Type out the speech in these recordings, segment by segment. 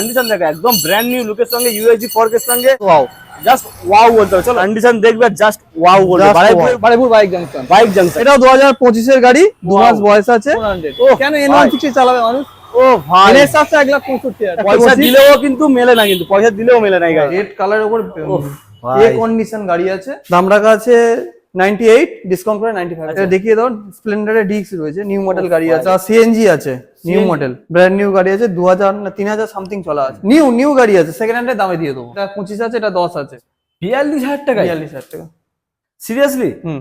Condition দেখো একদম brand new লুকের সঙ্গে ইউএসজি ফর্কের সঙ্গে। ওয়াও জাস্ট ওয়াও বলতে হবে চলো। কন্ডিশন দেখবে জাস্ট ওয়াও বলবে। Baruipur bike junction bike junction এটাও দু হাজার পঁচিশের গাড়ি দু মাস বয়স আছে। কেন এন ভাই। ওয়ান সিক্সটি চালাবে মানুষ? ও ভাই। আছে এক লাখ পঁয়ষট্টি হাজার। পয়সা দিলেও কিন্তু মেলে না কিন্তু পয়সা দিলেও মেলে না গাড়ি। রেড কালারের উপর এ কন্ডিশন গাড়ি আছে। দাম রাখা আছে 98 ডিসকাউন্ট করে 95 এটা দেখিয়ে দাও স্প্লেন্ডারে ডিক্স রয়েছে নিউ মডেল গাড়ি আছে। আর সিএনজি আছে নিউ মডেল ব্র্যান্ড নিউ গাড়ি আছে 2000 না 3000 সামথিং চলা আছে। নিউ নিউ গাড়ি আছে সেকেন্ড হ্যান্ডে দামে দিয়ে দেবো। এটা 25 আছে এটা 10 আছে। বিয়াল্লিশ হাজার টাকা 42000 টাকা। সিরিয়াসলি হুম।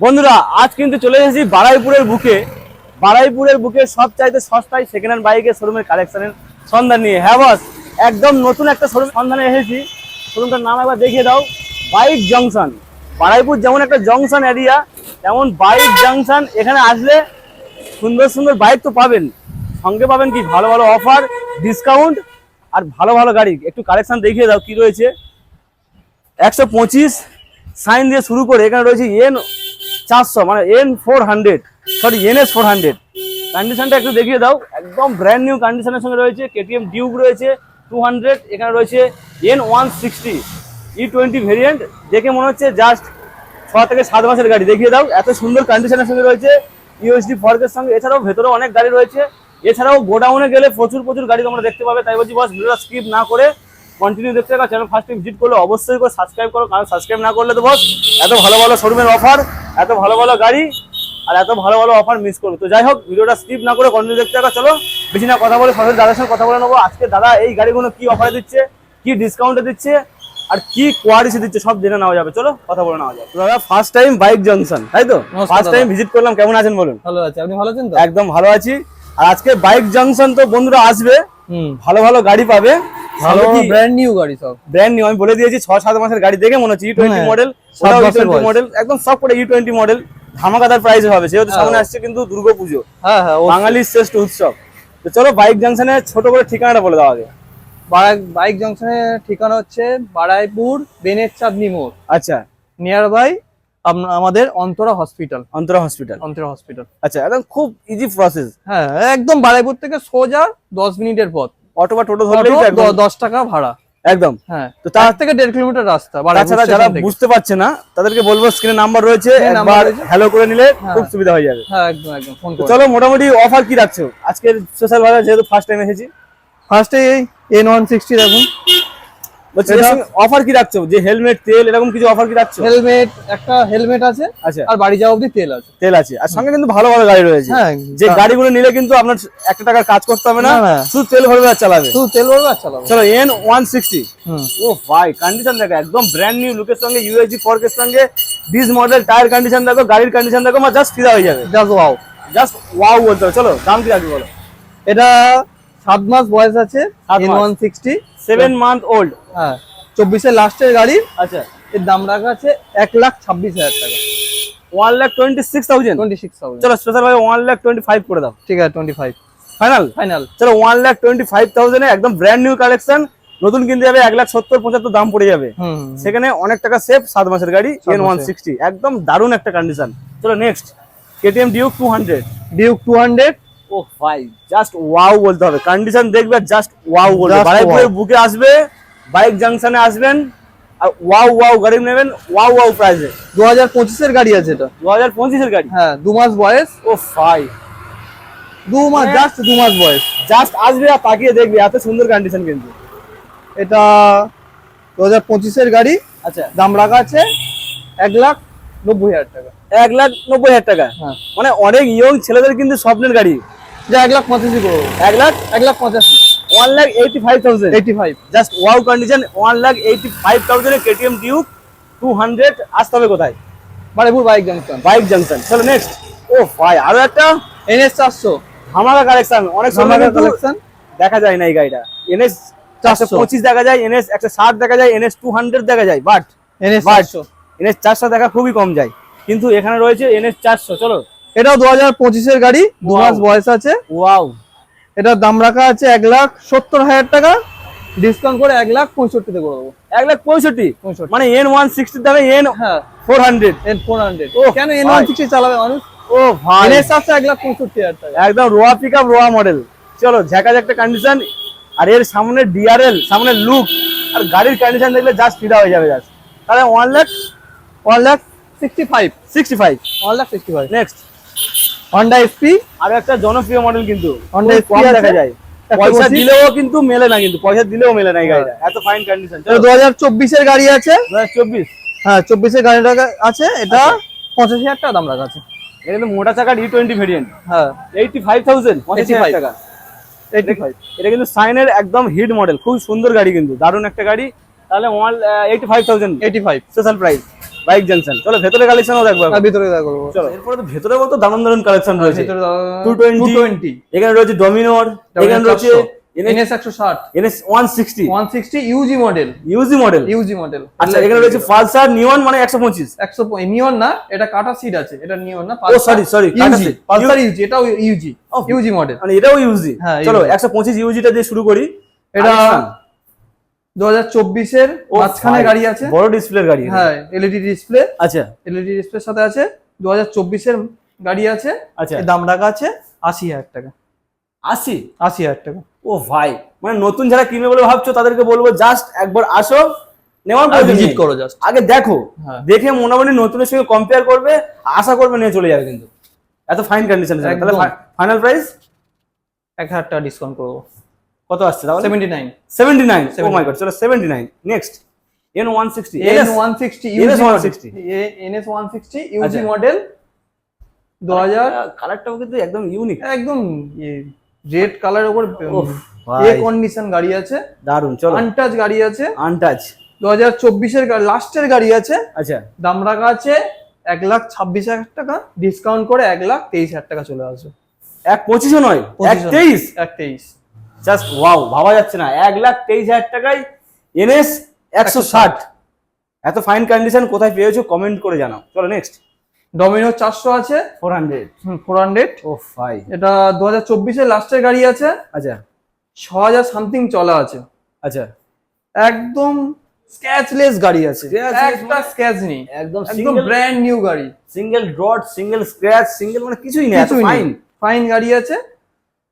বন্ধুরা, আজ কিন্তু চলে এসেছি বারাইপুরের বুকে। বারাইপুরের বুকে সব চাইতে সস্তায় সেকেন্ড হ্যান্ড বাইকের শোরুমের কালেকশনের সন্ধান নিয়ে। হ্যাঁ বস একদম নতুন একটা শোরুম সন্ধানে এসেছি। শোরুমটার নাম একবার দেখিয়ে দাও। বাইক জংশন বারাইপুর যেমন একটা জংশন এরিয়া তেমন বাইক জংশন এখানে আসলে সুন্দর সুন্দর বাইক তো পাবেন। সঙ্গে পাবেন কি? ভালো ভালো অফার ডিসকাউন্ট আর ভালো ভালো গাড়ি। একটু কালেকশন দেখিয়ে দাও কি রয়েছে। একশো পঁচিশ সাইন দিয়ে শুরু করে এখানে রয়েছে এন চারশো মানে N four hundred sorry N S four hundred কন্ডিশনটা একটু দেখিয়ে দাও। একদম ব্র্যান্ড নিউ কন্ডিশনের সঙ্গে রয়েছে কেটিএম ডিউক রয়েছে টু হান্ড্রেড এখানে রয়েছে N one sixty E twenty variant দেখে মনে হচ্ছে জাস্ট ছ থেকে সাত মাসের গাড়ি। দেখিয়ে দাও, এত সুন্দর কন্ডিশনের সঙ্গে রয়েছে ইউএসডি ফর্কের সঙ্গে। এছাড়াও ভেতরে অনেক গাড়ি রয়েছে। এছাড়াও গোডাউনে গেলে প্রচুর প্রচুর গাড়ি তোমরা দেখতে পাবে। তাই বলছি বস ভিডিওটা স্কিপ না করে কন্টিনিউ দেখতে থাকা চ্যানেল ফার্স্ট টাইম ভিজিট করলে অবশ্যই করে সাবস্ক্রাইব করো কারণ সাবস্ক্রাইব না করলে তো বস এত ভালো ভালো শোরুমের অফার এত ভালো ভালো গাড়ি আর এত ভালো ভালো অফার মিস করবে। তো যাই হোক ভিডিওটা স্কিপ না করে কন্টিনিউ দেখতে থাকা চলো বেশি না কথা বলে সরাসরি দাদার সঙ্গে কথা বলে নেব। আজকে দাদা এই গাড়িগুলো কি অফারে দিচ্ছে কি ডিসকাউন্টে দিচ্ছে আর কি কোয়ালিটি দিচ্ছে সব জেনে নেওয়া যাবে। চলো কথা বলে নেওয়া যাবে দাদা ফার্স্ট টাইম বাইক জংশন তাই তো? ফার্স্ট টাইম ভিজিট করলাম কেমন আছেন বলুন? ভালো আছে। আপনি ভালো আছেন তো? একদম ভালো আছি। আর আজকে বাইক জংশন তো বন্ধুরা আসবে হুম। ভালো ভালো গাড়ি পাবে। ভালো ভালো ব্র্যান্ড নিউ গাড়ি সব। ব্র্যান্ড নিউ আমি বলে দিয়েছি ছ সাত মাসের গাড়ি দেখে মনে হচ্ছে ই টোয়েন্টি হ্যাঁ, মডেল সাত মাসের মডেল একদম সব করে ই টোয়েন্টি মডেল ধামাকাদার প্রাইস হবে যেহেতু সামনে হ্যাঁ। আসছে কিন্তু দুর্গাপুজো হ্যাঁ হ্যাঁ বাঙালির শ্রেষ্ঠ উৎসব। তো চলো বাইক জাংশনে ছোট করে ঠিকানাটা বলে দাও আগে। বারাক বাইক জংশনের ঠিকানা হচ্ছে বারাইপুর বেনের চাঁদনি মোড়। আচ্ছা। নিয়ার বাই আমাদের Antara hospital Antara hospital Antara hospital আচ্ছা একদম খুব ইজি প্রসেস হ্যাঁ একদম বারাইপুর থেকে সোজা দশ মিনিটের পথ। অটো বা টোটো ধরলেই দশ টাকা ভাড়া। একদম। হ্যাঁ তো তার- থেকে দেড় কিলোমিটার রাস্তা তাছাড়া যারা বুঝতে পারছে না তাদেরকে বলব স্ক্রিনে নাম্বার রয়েছে একবার। হ্যালো করে নিলে হ্যাঁ। খুব সুবিধা হয়ে যাবে। হ্যাঁ একদম একদম ফোন করো। চলো মোটামুটি অফার কি রাখছো? আজকের সোশ্যাল ভাবে যেহেতু ফার্স্ট টাইম এসেছি। ফার্স্টে এই এন ওয়ান সিক্সটি দেখুন। অফার কি রাখছো? যে হেলমেট তেল এরকম কিছু অফার কি রাখছো? হেলমেট একটা হেলমেট আছে আচ্ছা। আর বাড়ি যাওয়া অবধি তেল আছে। তেল আছে। আর সঙ্গে কিন্তু ভালো ভালো গাড়ি রয়েছে। হ্যাঁ যে গাড়িগুলো নিলে কিন্তু আপনার একটা টাকার কাজ করতে হবে না। শুধু তেল ভরবে আর চালাবে। শুধু তেল ভরবে আর চালাবে। চলো এন ওয়ান সিক্সটি ও ভাই কন্ডিশন দেখো একদম ব্র্যান্ড নিউ লুকের সঙ্গে ইউএসজি ফর্কের সঙ্গে ডিস মডেল টায়ার কন্ডিশন দেখো গাড়ির কন্ডিশন দেখো আমার জাস্ট ফিদা হয়ে যাবে। জাস্ট ওয়াও জাস্ট ওয়াও বলতে হবে। চলো দাম কি রাখবি বলো? এটা সাত মাস বয়স আছে N one sixty seven month old হ্যাঁ চব্বিশের লাস্টের গাড়ি। আচ্ছা। এর দাম রাখা আছে এক লাখ ছাব্বিশ হাজার টাকা। One lakh twenty six thousand twenty six thousand চলো স্পেশাল ভাবে ওয়ান লাখ টোয়েন্টি ফাইভ করে দাও। ঠিক আছে টোয়েন্টি ফাইভ ফাইনাল ফাইনাল চলো ওয়ান লাখ টোয়েন্টি ফাইভ থাউজেন্ডে একদম ব্র্যান্ড নিউ কালেকশন নতুন কিনতে যাবে এক লাখ সত্তর পঁচাত্তর দাম পড়ে যাবে। সেখানে অনেক টাকা সেভ সাত মাসের গাড়ি এন ওয়ান সিক্সটি একদম দারুণ একটা কন্ডিশন চলো next KTM Duke two hundred Duke two hundred ও ভাই জাস্ট ওয়াও বলতে হবে। কন্ডিশন দেখবে জাস্ট ওয়াও বলবে। বারাইপুরের বুকে আসবে বাইক জাংশনে আসবেন আর ওয়াও ওয়াও গাড়ি নেবেন ওয়াও ওয়াও প্রাইসে দু হাজার পঁচিশের গাড়ি আছে এটা। দু হাজার পঁচিশের গাড়ি? হ্যাঁ দু মাস বয়স। ও ভাই। দু মাস মানে- জাস্ট দু মাস বয়স। জাস্ট আসবে আর তাকিয়ে দেখবে এত সুন্দর কন্ডিশন কিন্তু। এটা দু হাজার পঁচিশের গাড়ি। আচ্ছা। দাম রাখা আছে এক লাখ নব্বই হাজার টাকা। এক লাখ নব্বই হাজার টাকা। হ্যাঁ। মানে অনেক ইয়ং ছেলেদের কিন্তু স্বপ্নের গাড়ি। যা এক লাখ পঁচাশি করব এক লাখ? এক লাখ পঁচাশি। One lakh eighty five thousand eighty five just wow condition one lakh eighty five thousand KTM Duke two hundred আসতে হবে কোথায়? Baruipur bike junction bike junction চলো নেক্সট ও ভাই আরও একটা? এনএস চারশো। কালেকশন অনেক কালেকশন দেখা যায় না এই গাড়িটা। এনএস চারশো পঁচিশ দেখা যায় এনএস একশো ষাট দেখা যায় এনএস টু হান্ড্রেড দেখা যায়। বাট এনএস বাট চারশো। এনএস চারশো দেখা খুবই কম যায়। কিন্তু এখানে রয়েছে এনএস চারশো। চলো। এটাও দু হাজার পঁচিশের গাড়ি দু মাস বয়স আছে। ওয়াও এটার দাম রাখা আছে এক লাখ সত্তর হাজার টাকা। ডিসকাউন্ট করে এক লাখ পঁয়ষট্টিতে করে দেবো। এক লাখ পঁয়ষট্টি? মানে এন ওয়ান সিক্সটির দামে N four hundred N four hundred ও কেন এন ওয়ান সিক্সটি চালাবে মানুষ? ও ভাই। এন আছে এক লাখ পঁয়ষট্টি হাজার টাকা। একদম রোয়া পিক আপ রোয়া মডেল চলো ঝাঁকা একটা কন্ডিশন আর এর সামনে ডিআরএল সামনে লুক আর গাড়ির কন্ডিশন দেখলে জাস্ট ফিদা হয়ে যাবে জাস্ট তাহলে one lakh one lakh sixty five sixty five one lakh sixty five next Honda SP আর একটা জনপ্রিয় মডেল কিন্তু। হন্ডা কম দেখা যায়। পয়সা দিলেও কিন্তু মেলে না কিন্তু পয়সা দিলেও মেলে না গাড়িটা। এত ফাইন কন্ডিশন দু হাজার চব্বিশের গাড়ি আছে? দু হাজার চব্বিশ। হ্যাঁ চব্বিশের গাড়িটা আছে এটা পঁচাশি হাজার টাকা দাম রাখা আছে। এটা কিন্তু মোটা চাকার ই টোয়েন্টি ভেরিয়েন্ট হ্যাঁ। এইটি ফাইভ থাউজেন্ড পঁচাশি হাজার 85 টাকা। এটা কিন্তু সাইনের একদম হিট মডেল খুব সুন্দর গাড়ি কিন্তু দারুণ একটা গাড়ি। তাহলে one eighty five thousand eighty five special price bike junction চলো ভেতরে কালেকশনও দেখব একবার। ভিতরে দেখা করব চলো এরপরে তো ভেতরে বলতো দারুণ দারুণ কালেকশন রয়েছে। টু টোয়েন্টি এখানে রয়েছে ডমিনোর এখানে রয়েছে এনএস একশো ষাট। NS one sixty one sixty UG model UG model UG model আচ্ছা এখানে রয়েছে পালসার নিওন মানে একশো পঁচিশ। একশো নিয়ন না এটা কাটা সিট আছে। এটা নিয়ন না ও sorry sorry UG Pulsar UG এটাও ইউজি. ইউজি মডেল মানে এটাও ইউজি হ্যাঁ, চলো UG একশো পঁচিশ ইউজিটা দিয়ে শুরু করি। এটা Action। দু হাজার চব্বিশের ও মাঝখানে গাড়ি আছে। বড় ডিসপ্লের গাড়ি হ্যাঁ এলইডি ডিসপ্লে আচ্ছা। এলইডি ডিসপ্লের সাথে আছে। দু হাজার চব্বিশের গাড়ি আছে। আচ্ছা। দাম রাখা আছে আশি হাজার টাকা। আসি আশি হাজার টাকা। ও ভাই মানে নতুন যারা কিনবে বলে ভাবছ তাদেরকে বলব জাস্ট একবার আসো নেওয়ার প্রয়োজন ভিজিট করো জাস্ট আগে দেখো হ্যাঁ। দেখে মোটামুটি নতুনের সঙ্গে কম্পেয়ার করবে আশা করবে নিয়ে চলে যাবে কিন্তু। এত ফাইন কন্ডিশন তাহলে ফাইনাল প্রাইস এক হাজার টাকা ডিসকাউন্ট করব। কত আসছে তাহলে? Seventy nine seventy nine oh my god চলো seventy nine next N one sixty N one sixty NS UG 160 NS one sixty UG আচ্ছা। মডেল দু হাজার কালারটাও কিন্তু একদম ইউনিক একদম রেড কালার ওপর এ কন্ডিশন গাড়ি আছে। দারুণ চলো। আনটাচ গাড়ি আছে। আনটাচ দু হাজার চব্বিশের লাস্টের গাড়ি আছে। আচ্ছা। দাম রাখা আছে এক লাখ ছাব্বিশ হাজার টাকা। ডিসকাউন্ট করে এক লাখ তেইশ হাজার টাকা চলে আসবে। এক পঁচিশও নয় এক। তেইশ। এক তেইশ। জাস্ট ওয়াও ভাবা যাচ্ছে না। এক লাখ তেইশ হাজার টাকায় এনএস একশো ষাট। এত ফাইন কন্ডিশন কোথায় পেয়েছ কমেন্ট করে জানাও। চলো নেক্সট ডমিনো চারশো আছে। ফোর হান্ড্রেড ফোর হান্ড্রেড ও ফাই এটা দু হাজার চব্বিশের লাস্টের গাড়ি আছে। আচ্ছা। ছ হাজার সামথিং চলা আছে। আচ্ছা। একদম স্ক্র্যাচলেস গাড়ি আছে। একটা স্ক্র্যাচ নেই। একদম একদম ব্র্যান্ড নিউ গাড়ি। Single dot single scratch single মানে কিছুই নেই ফাইন ফাইন গাড়ি আছে।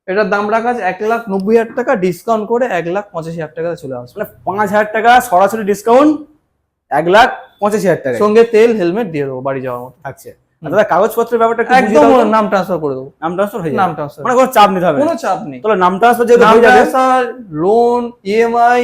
এটার দাম রাখা আছে এক লাখ নব্বই হাজার টাকা ডিসকাউন্ট করে এক লাখ পঁচাশি হাজার টাকা চলে আসবে। মানে পাঁচ হাজার টাকা সরাসরি ডিসকাউন্ট এক লাখ পঁচাশি হাজার টাকা সঙ্গে তেল হেলমেট দিয়ে দেবো বাড়ি যাওয়ার মতো। থাকছে দাদা কাগজপত্রের ব্যাপারটা একদম নাম ট্রান্সফার করে দেবো। নাম ট্রান্সফার হয়ে নাম ট্রান্সফার মানে কোনো চাপ নিতে হবে কোনো চাপ নেই। তাহলে নাম ট্রান্সফার যেহেতু হয়ে যাবে। Transfer loan EMI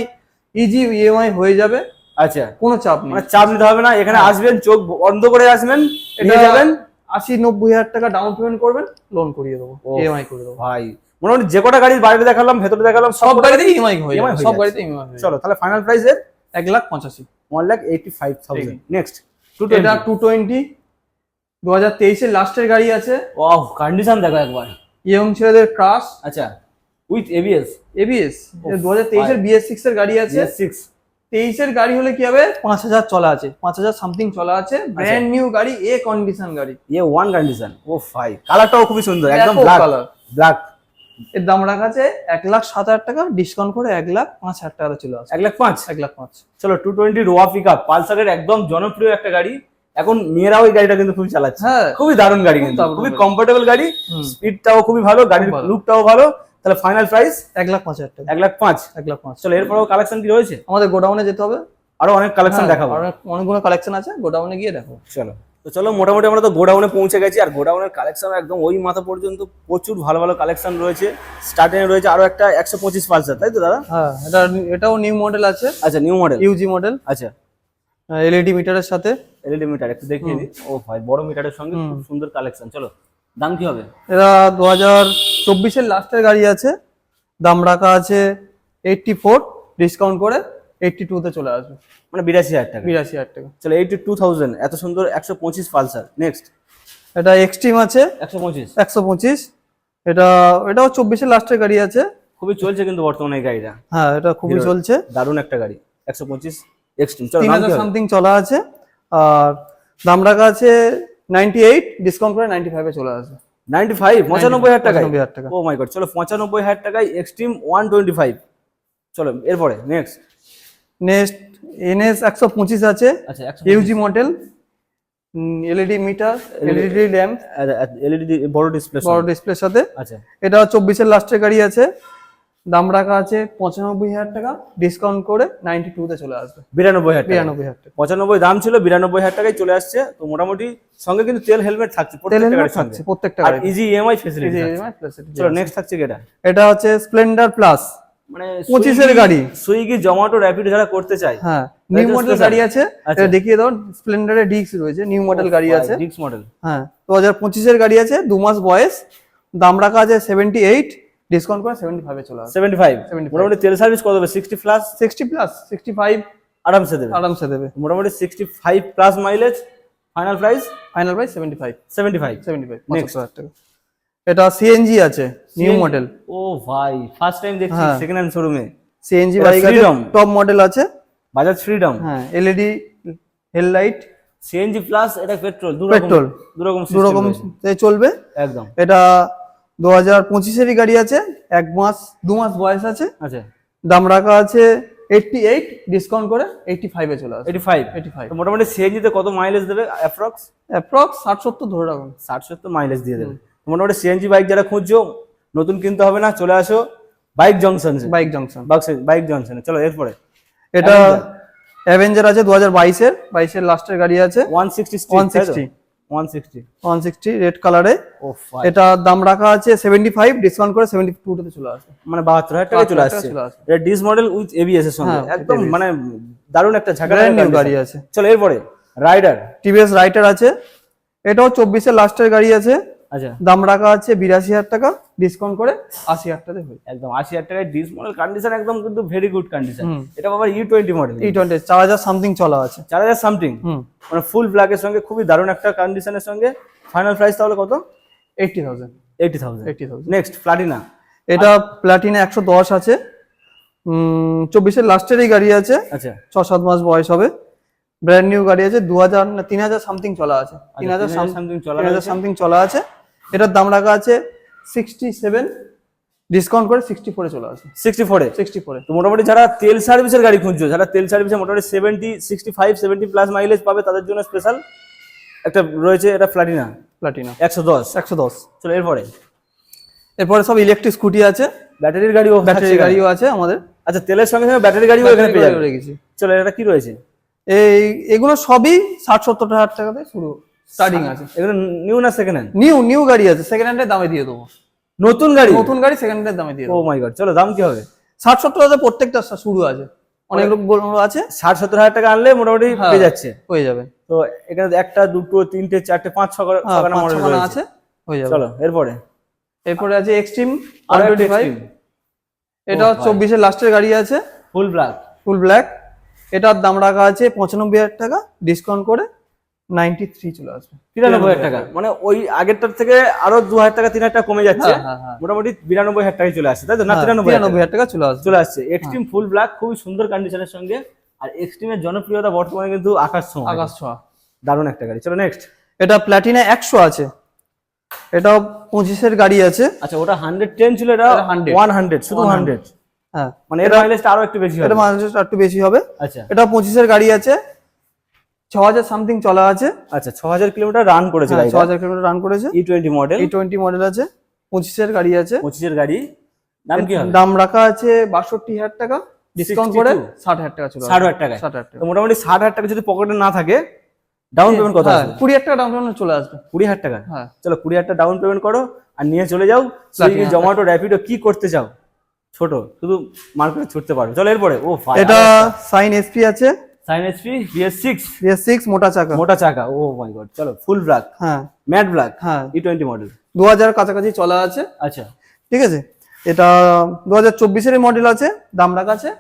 easy EMI হয়ে যাবে। আচ্ছা। কোনো চাপ নেই। মানে চাপ নিতে হবে না। এখানে আসবেন চোখ বন্ধ করে আসবেন এটা যাবেন। আশি নব্বই হাজার টাকা ডাউন পেমেন্ট করবেন লোন করিয়ে দেবো ইএমআই করে দেবো। ভাই মোটামুটি যে কটা গাড়ির বাইরে দেখালাম ভেতরে দেখালাম সব গাড়িতে ইএমআই হয়ে যাবে সব গাড়িতে ইএমআই চলো তাহলে ফাইনাল প্রাইস এর এক লাখ পঁচাশি। One lakh eighty five thousand next two এটা টু টোয়েন্টি দু হাজার তেইশের লাস্টের গাড়ি আছে। ওয়াও কন্ডিশন দেখো একবার। ইয়ং ছেলেদের ক্রাশ আচ্ছা উইথ এবিএস এবিএস দু হাজার তেইশের বিএস সিক্স এর গাড়ি আছে। সিক্স তেইশের গাড়ি হলে কি হবে? পাঁচ হাজার চলা আছে পাঁচ হাজার সামথিং চলা আছে। ব্র্যান্ড নিউ গাড়ি এ কন্ডিশন গাড়ি। এ ওয়ান কন্ডিশন ও ফাই কালারটাও খুবই সুন্দর একদম ব্ল্যাক কালার ব্ল্যাক এর দাম রাখা আছে এক লাখ সাত হাজার টাকা ডিসকাউন্ট করে এক লাখ পাঁচ হাজার টাকা চলে আসে এক লাখ পাঁচ? এক লাখ পাঁচ। চলো টু টোয়েন্টি রোয়া পিক আপ পালসারের একদম জনপ্রিয় একটা গাড়ি। এখন মেয়েরাও এই গাড়িটা কিন্তু খুবই চালাচ্ছে। হ্যাঁ খুবই দারুণ গাড়ি কিন্তু খুবই কমফোর্টেবল গাড়ি। স্পিডটাও খুবই ভালো গাড়ির লুকটাও ভালো। তাহলে ফাইনাল প্রাইস এক লাখ পাঁচ হাজার টাকা। এক লাখ পাঁচ? এক লাখ পাঁচ। চলো এরপরেও কালেকশন কি রয়েছে? আমাদের গোডাউনে যেতে হবে। আরও অনেক কালেকশন হ্যাঁ, দেখাবো। অনেক- অনেকগুলো কালেকশন আছে গোডাউনে গিয়ে দেখো চলো। তো চলো মোটামুটি আমরা তো গোডাউনে পৌঁছে গেছি আর গোডাউনের কালেকশন একদম ওই মাথা পর্যন্ত প্রচুর ভালো ভালো কালেকশন রয়েছে। স্টার্টিং রয়েছে আরও একটা একশো পঁচিশ পালসার তাই তো দাদা? হ্যাঁ এটা এটাও নিউ মডেল আছে। আচ্ছা নিউ মডেল ইউজি মডেল আচ্ছা। এলইডি মিটারের সাথে। এলইডি মিটার একটু দেখিয়ে দিই। ও ভাই বড় মিটারের সঙ্গে খুব সুন্দর কালেকশন চলো দাম কি হবে? এটা দু হাজার চব্বিশের লাস্টের গাড়ি আছে। দাম রাখা আছে এইটটি ফোর ডিসকাউন্ট করে এইটটি টুতে চলে আসবে। মানে বিরাশি হাজার টাকা। বিরাশি হাজার টাকা। চলো এইটি টু থাউজেন্ড এত সুন্দর একশো পঁচিশ পালসার নেক্সট এটা এক্সট্রিম আছে। একশো পঁচিশ। একশো পঁচিশ। এটা এটাও চব্বিশের লাস্টের গাড়ি আছে। খুবই চলছে কিন্তু বর্তমানে এই গাড়িটা। হ্যাঁ এটা খুবই চলছে। দারুণ একটা গাড়ি একশো পঁচিশ এক্সট্রিম তিন হাজার সামথিং চলা আছে। আর দাম রাখা আছে নাইনটি এইট ডিসকাউন্ট করে নাইনটি ফাইভে চলে আসবে। নাইনটি ফাইভ পঁচানব্বই হাজার টাকায়? 95,000 টাকা। ও মাই গড চলো পঁচানব্বই হাজার টাকায় এক্সট্রিম ওয়ান টোয়েন্টি ফাইভ চলো এরপরে নেক্সট নেক্সট এনএস একশো পঁচিশ আছে আচ্ছা UG model LED meter LED lamp. LED বড় ডিসপ্লে বড় ডিসপ্লের সাথে। আচ্ছা। এটা চব্বিশের লাস্টের গাড়ি আছে। দাম রাখা আছে পঁচানব্বই হাজার টাকা। ডিসকাউন্ট করে নাইনটি টুতে চলে আসবে। বিরানব্বই হাজার বিরানব্বই হাজার টাকা। পঁচানব্বই দাম ছিল বিরানব্বই হাজার টাকায় চলে আসছে। তো মোটামুটি সঙ্গে কিন্তু তেল হেলমেট থাকছে তেল হেলমেট থাকছে প্রত্যেকটা আর ইজি ইএমআই ফেসিলিটি চলো নেক্সট থাকছে এটা? এটা হচ্ছে স্প্লেন্ডার প্লাস মানে পঁচিশের গাড়ি। সুইগি জোম্যাটো র্যাপিড যারা করতে চায়। হ্যাঁ নিউ মডেল গাড়ি আছে। আচ্ছা। এটা দেখিয়ে দাও স্প্লেন্ডারের ডিক্স রয়েছে নিউ মডেল গাড়ি আছে। ডিক্স মডেল হ্যাঁ দু হাজার পঁচিশের গাড়ি আছে দু মাস বয়স। দাম রাখা আছে সেভেন্টি এইট ডিসকাউন্ট করে সেভেন্টি ফাইভে চলে আসবে। সেভেন্টি ফাইভ 75 মোটামুটি তেল সার্ভিস কত হবে sixty plus sixty plus sixty five আরামসে দেবে। আরামসে দেবে। মোটামুটি sixty five plus mileage final price final price seventy five seventy five seventy five. হাজার টাকা। এটা সিএনজি আছে নিউ মডেল ও ভাই ফার্স্ট টাইম দেখছি। সেকেন্ড হ্যান্ড শোরুমে সিএনজি বাইক আছে টপ মডেল আছে। বাজাজ ফ্রিডম হ্যাঁ এলইডি হেডলাইট সিএনজি প্লাস এটা পেট্রোল দু Petrol। দুরকম দু রকম চলবে। একদম। এটা দু হাজার পঁচিশেরই গাড়ি আছে এক মাস দু মাস বয়স আছে। আচ্ছা। দাম রাখা আছে এইটটি এইট ডিসকাউন্ট করে এইটটি ফাইভে চলে আসবে। এইটি ফাইভ 85 মোটামুটি সিএনজিতে কত মাইলেজ দেবে অ্যাপ্রক্স অ্যাপ্রক্স ষাট সত্তর ধরে রাখুন। ষাট সত্তর মাইলেজ দিয়ে দেবে। মোটামুটি সিএনজি বাইক যারা খুঁজছো নতুন কিনতে হবে না চলে আসো। Bike junction bike junction bike জংশনে চলো এরপরে। এটা অ্যাভেঞ্জার আছে দু হাজার বাইশের বাইশের লাস্টের গাড়ি আছে। One sixty 160 one sixty one sixty red কালারে এটা দাম রাখা আছে সেভেন্টি ফাইভ ডিসকাউন্ট করে সেভেন্টি টুতে চলে আসবে। মানে বাহাত্তর হাজার টাকা চলে আসছে। এটা ডিস মডেল উইথ এবিএস এর সঙ্গে। হ্যাঁ, একদম মানে দারুণ একটা ঝাঁকা গাড়ি আছে। চলো এরপরে। রাইডার টিভিএস রাইটার আছে। এটাও চব্বিশের লাস্টের গাড়ি আছে। আচ্ছা। দাম রাখা আছে বিরাশি হাজার টাকা ডিসকাউন্ট করে আশি হাজার টাকাতে হয়ে একদম আশি হাজার টাকায় ডিস মডেল কন্ডিশন একদম কিন্তু ভেরি গুড কন্ডিশন এটা আবার U twenty model E twenty চার হাজার সামথিং চলা আছে। চার হাজার সামথিং মানে ফুল ব্ল্যাকের সঙ্গে খুবই দারুণ একটা কন্ডিশনের সঙ্গে। ফাইনাল প্রাইস তাহলে কত? Eighty thousand eighty thousand eighty thousand next Platina এটা প্লাটিনা একশো দশ আছে। চব্বিশের লাস্টেরই গাড়ি আছে। আচ্ছা। ছ সাত মাস বয়স হবে। ব্র্যান্ড নিউ গাড়ি আছে দু হাজার না তিন হাজার সামথিং চলা আছে। তিন হাজার 3000 something চলা তিন হাজার আছে। সামথিং চলা আছে। এটার দাম রাখা আছে সিক্সটি সেভেন ডিসকাউন্ট করে সিক্সটি ফোরে চলে আসে সিক্সটি ফোরে সিক্সটি ফোরে তো মোটামুটি যারা তেল সার্ভিসের গাড়ি খুঁজছো যারা তেল সার্ভিসে মোটামুটি seventy sixty five seventy plus mileage পাবে তাদের জন্য স্পেশাল একটা রয়েছে এটা প্লাটিনা প্লাটিনা একশো দশ। একশো দশ। চলো এরপরে? এরপরে সব ইলেকট্রিক স্কুটি আছে। ব্যাটারির গাড়িও ব্যাটারি থাকছে গাড়িও আছে আমাদের। আচ্ছা তেলের সঙ্গে সঙ্গে ব্যাটারি গাড়িও এখানে পেয়ে যাবে। চলো এটা কি রয়েছে? এই এগুলো সবই ষাট সত্তর হাজার টাকাতে শুরু। স্টার্টিং আছে। এগুলো নিউ না সেকেন্ড হ্যান্ড নিউ নিউ গাড়ি আছে। সেকেন্ড হ্যান্ডের দামে দিয়ে দেবো। নতুন গাড়ি? নতুন গাড়ি সেকেন্ড হ্যান্ডের দামে দিয়ে ও দেবো মাই গড চলো দাম কি হবে? ষাট সত্তর হাজার প্রত্যেকটা শুরু আছে। অনেক লোক আছে। ষাট সত্তর হাজার টাকা আনলে মোটামুটি হ্যাঁ, পেয়ে যাচ্ছে। হয়ে যাবে। তো এখানে একটা দুটো তিনটে চারটে পাঁচ ছ হ্যাঁ, মডেল আছে। হয়ে যাবে। চলো এরপরে? এরপরে আছে এক্সট্রিম আর এটা চব্বিশের লাস্টের গাড়ি আছে। ফুল ব্ল্যাক ফুল ব্ল্যাক এটার দাম রাখা আছে পঁচানব্বই হাজার টাকা। ডিসকাউন্ট করে নাইনটি থ্রি চলে আসবে। তিরানব্বই হাজার টাকা। মানে ওই আগেরটার থেকে আরও দু হাজার টাকা তিন হাজার টাকা কমে যাচ্ছে। হ্যাঁ, হ্যাঁ, হ্যাঁ। মোটামুটি বিরানব্বই হাজার টাকায় চলে আসছে তাই তো? না হ্যাঁ, তিরানব্বই হাজার তিরানব্বই হাজার টাকা চলে চলে আসছে। এক্সট্রিম ফুল ব্ল্যাক খুবই সুন্দর কন্ডিশনের সঙ্গে। আর এক্সট্রিমের জনপ্রিয়তা বর্তমানে কিন্তু আকাশ ছোঁয়া। আকাশ ছোঁয়া। দারুণ একটা গাড়ি। চলো নেক্সট এটা প্ল্যাটিনা একশো আছে। এটা পঁচিশের গাড়ি আছে। আচ্ছা ওটা হান্ড্রেড টেন ছিল এটা এটা 100 ওয়ান হান্ড্রেড শুধু হান্ড্রেড হ্যাঁ। মানে এর মাইলেজটা আরও একটু বেশি হবে। এটা একটু বেশি হবে। আচ্ছা। এটা পঁচিশের গাড়ি আছে। ছ হাজার সামথিং চলা আছে। আচ্ছা ছ হাজার কিলোমিটার রান করেছে হ্যাঁ, ছ হাজার কিলোমিটার রান করেছে। E twenty model E twenty model আছে পঁচিশের গাড়ি আছে। পঁচিশের গাড়ি। দাম কি হবে? দাম রাখা আছে বাষট্টি হাজার টাকা। ডিসকাউন্ট করে 62 ষাট হাজার টাকা চলে ষাট হাজার টাকা ষাট হাজার টাকা। মোটামুটি ষাট হাজার টাকা যদি পকেটে না থাকে ডাউন পেমেন্ট কত হ্যাঁ, আসবে? কুড়ি হাজার টাকা ডাউন পেমেন্ট চলে আসবে। কুড়ি হাজার টাকা? হ্যাঁ। চলো কুড়ি হাজার টাকা ডাউন পেমেন্ট করো আর নিয়ে চলে যাও। জোম্যাটো র্যাপিডো কি করতে চাও? ছোট শুধু মার্কেটে ছুটতে পারবে চলো এরপরে ও এটা সাইন এসপি আছে। Shine SP BS six BS six মোটা চাকা। মোটা চাকা। ও মাই গড চলো ফুল ব্ল্যাক হ্যাঁ। ম্যাট ব্ল্যাক হ্যাঁ। ই টোয়েন্টি মডেল দু হাজার কাছাকাছি চলা আছে। আচ্ছা। ঠিক আছে? এটা দু হাজার চব্বিশের মডেল আছে দাম রাখা আছে।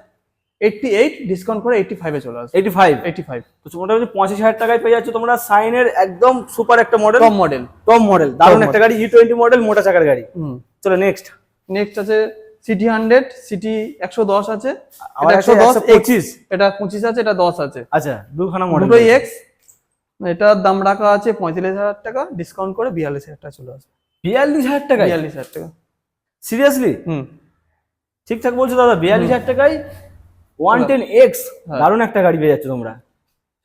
এইটটি এইট ডিসকাউন্ট করে এইটটি ফাইভে চলে আসবে। এইটি ফাইভ এইটটি ফাইভ তো মোটামুটি পঁচিশ হাজার টাকায় পেয়ে যাচ্ছ তোমরা। সাইনের একদম সুপার একটা model top model top model দারুণ একটা গাড়ি ই টোয়েন্টি মডেল মোটা চাকার গাড়ি। হুম। চলো নেক্সট নেক্সট আছে সিটি হান্ড্রেড সিটি একশো দশ আছে। এটা একশো দশ পঁচিশ। এটা পঁচিশ আছে এটা দশ আছে। আচ্ছা দুখানা মডেল দুটোই এক্স এটার দাম রাখা আছে পঁয়তাল্লিশ হাজার টাকা ডিসকাউন্ট করে বিয়াল্লিশ হাজার টাকা চলে আসবে। বিয়াল্লিশ হাজার টাকায়? বিয়াল্লিশ হাজার টাকা। সিরিয়াসলি হুম। ঠিকঠাক বলছো দাদা বিয়াল্লিশ হাজার টাকায় ওয়ান টেন এক্স। দারুণ একটা গাড়ি পেয়ে যাচ্ছে তোমরা।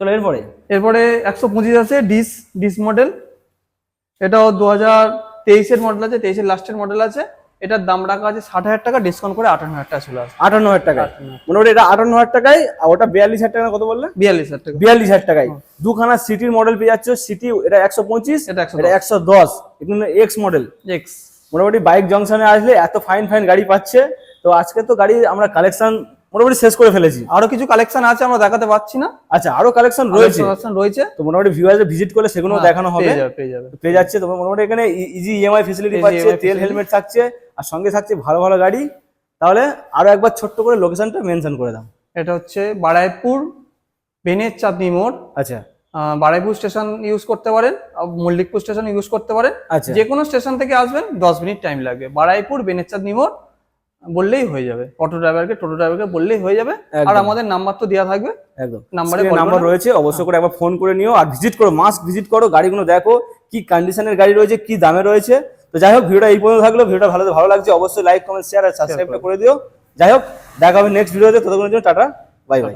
চলো এরপরে? এরপরে একশো পঁচিশ আছে ডিস ডিস মডেল এটাও দু হাজার তেইশের মডেল আছে তেইশের লাস্টের মডেল আছে। এটার দাম রাখা আছে ষাট হাজার টাকা ডিসকাউন্ট করে আটান্ন হাজার টাকা চলে আসবে। আটান্ন হাজার টাকা মোটামুটি এটা আটান্ন হাজার টাকায় আর ওটা বিয়াল্লিশ হাজার টাকা কত বললে? বিয়াল্লিশ হাজার টাকা। বিয়াল্লিশ হাজার টাকায়। দুখানা সিটির মডেল পেয়ে যাচ্ছ সিটি এটা একশো পঁচিশ এটা 110 এটা একশো দশ। এগুলো এক্স মডেল এক্স মোটামুটি বাইক জংশনে আসলে এত ফাইন ফাইন গাড়ি পাচ্ছে। তো আজকে তো গাড়ি আমরা কালেকশন মোটামুটি শেষ করে ফেলেছি। আরও কিছু কালেকশন আছে আমরা দেখাতে পাচ্ছি না। আচ্ছা আরও কালেকশন রয়েছে। কালেকশন রয়েছে। তো মোটামুটি ভিউয়ার্স ভিজিট করলে সেগুলো হ্যাঁ, দেখানো হবে। পেয়ে যাবে পেয়ে যাচ্ছে তোমার মোটামুটি এখানে ইজি ইএমআই Easy পাচ্ছে তেল হেলমেট থাকছে আর সঙ্গে থাকছে ভালো ভালো গাড়ি। তাহলে আরও একবার ছোট্ট করে লোকেশনটা মেনশন করে দাও। এটা হচ্ছে বারাইপুর বেনের চাঁদনি মোড়। আচ্ছা। বারাইপুর স্টেশন ইউজ করতে পারেন মল্লিকপুর স্টেশন ইউজ করতে পারেন। আচ্ছা। যে কোনো স্টেশন থেকে আসবেন দশ মিনিট টাইম লাগবে বারাইপুর বেনের চাঁদনি মোড় বললেই হয়ে যাবে। অটো ড্রাইভারকে টোটো ড্রাইভারকে বললেই হয়ে যাবে। আর আমাদের নাম্বার তো দেওয়া থাকবে। একদম। নাম্বারে রয়েছে অবশ্যই করে একবার ফোন করে নিও। আর ভিজিট করো মাস্ক ভিজিট করো গাড়িগুলো দেখো কি কন্ডিশনের গাড়ি রয়েছে কি দামে রয়েছে। তো যাই হোক ভিডিওটা এই পর্যন্ত থাকল। ভিডিওটা ভালো ভালো লাগছে অবশ্যই লাইক কমেন্ট শেয়ার আর সাবস্ক্রাইবটা করে। দিও। যাই হোক দেখা হবে নেক্সট ভিডিওতে ততক্ষণের জন্য টাটা বাই বাই